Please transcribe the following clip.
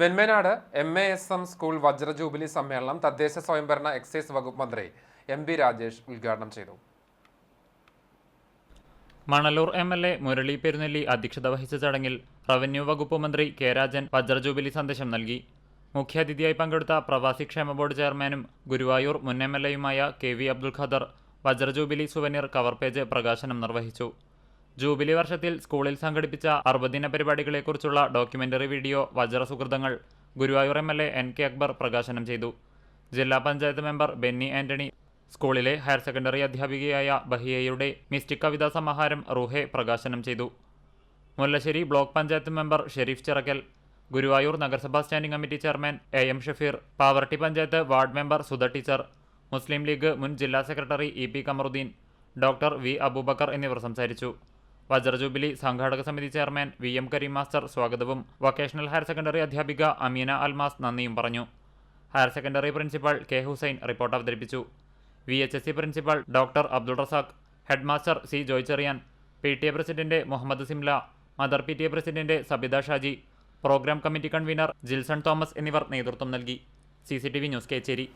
Venmenad M A S M school വജ്ര jubilee സമ്മേളനം തദ്ദേശ സ്വയംഭരണ എക്സൈസ് വകുപ്പ് മന്ത്രി എം ബി രാജേഷ് ഉദ്ഘാടനം ചെയ്തു. Manalur M L A Murali Perunnelli അധ്യക്ഷത വഹിച്ച ചടങ്ങിൽ റവന്യൂ വകുപ്പ് മന്ത്രി കെ രാജൻ വജ്രജൂബിലി സന്ദേശം നൽകി. മുഖ്യാതിഥിയായി പങ്കെടുത്ത പ്രവാസി ക്ഷേമ ബോർഡ് ചെയർമാനും ഗുരുവായൂർ മുൻ എം എൽ എയുമായ കെ വി അബ്ദുൽ ഖദർ വജ്രജൂബിലി സുവനീർ കവർ പേജ് പ്രകാശനം നിർവഹിച്ചു. ജൂബിലി വർഷത്തിൽ സ്കൂളിൽ സംഘടിപ്പിച്ച അറുപതിന പരിപാടികളെക്കുറിച്ചുള്ള documentary video വജ്രസുഹൃതങ്ങൾ Guruvayur M L A N K Akbar പ്രകാശനം ചെയ്തു. ജില്ലാ പഞ്ചായത്ത് മെമ്പർ ബെന്നി ആന്റണി സ്കൂളിലെ ഹയർ സെക്കൻഡറി അധ്യാപികയായ ബഹിയയുടെ മിസ്റ്റിക് കവിതാ സമാഹാരം റൂഹെ പ്രകാശനം ചെയ്തു. മുല്ലശ്ശേരി ബ്ലോക്ക് പഞ്ചായത്ത് മെമ്പർ ഷെരീഫ് ചിറക്കൽ ഗുരുവായൂർ നഗരസഭാ standing committee chairman A M Shafeer Pavaratty panchayat ward member Sudha teacher Muslim League മുൻ ജില്ലാ secretary E P Kamaruddin doctor V Aboobacker എന്നിവർ സംസാരിച്ചു. വജ്രജൂബിലി സംഘാടക സമിതി chairman V M Kareem master സ്വാഗതവും. വൊക്കേഷണൽ ഹയർ സെക്കൻഡറി അധ്യാപിക അമീന അൽമാസ് നന്ദിയും പറഞ്ഞു. Higher secondary principal K Hussain report അവതരിപ്പിച്ചു. V H S C principal doctor Abdul Razak head master C Joy Cherian P T A president Muhammad Simla mother P T A president Sabitha Shaji programme committee convener Jilson Thomas എന്നിവർ നേതൃത്വം നൽകി. C C T V news Kechery.